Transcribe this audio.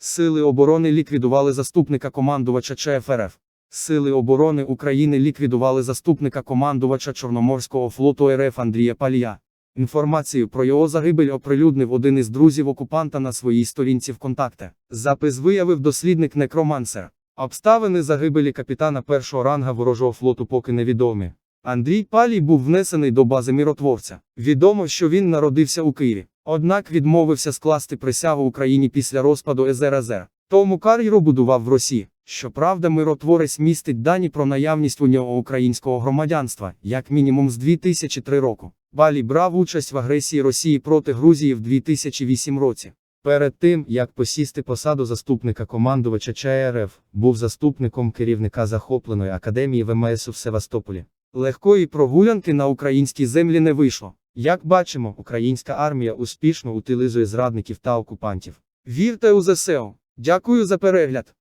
Сили оборони ліквідували заступника командувача ЧФРФ. Сили оборони України ліквідували заступника командувача Чорноморського флоту РФ Андрія Палія. Інформацію про його загибель оприлюднив один із друзів окупанта на своїй сторінці ВКонтакте. Запис виявив дослідник Некромансер. Обставини загибелі капітана першого ранга ворожого флоту поки невідомі. Андрій Палій був внесений до бази миротворця. Відомо, що він народився у Києві, однак відмовився скласти присягу Україні після розпаду СРСР. Тому кар'єру будував в Росії. Щоправда, миротворець містить дані про наявність у нього українського громадянства, як мінімум з 2003 року. Палій брав участь в агресії Росії проти Грузії в 2008 році. Перед тим, як посісти посаду заступника командувача ЧРФ, був заступником керівника захопленої академії ВМС у Севастополі. Легкої прогулянки на українській землі не вийшло. Як бачимо, українська армія успішно утилізує зрадників та окупантів. Вірте у ЗСУ. Дякую за перегляд.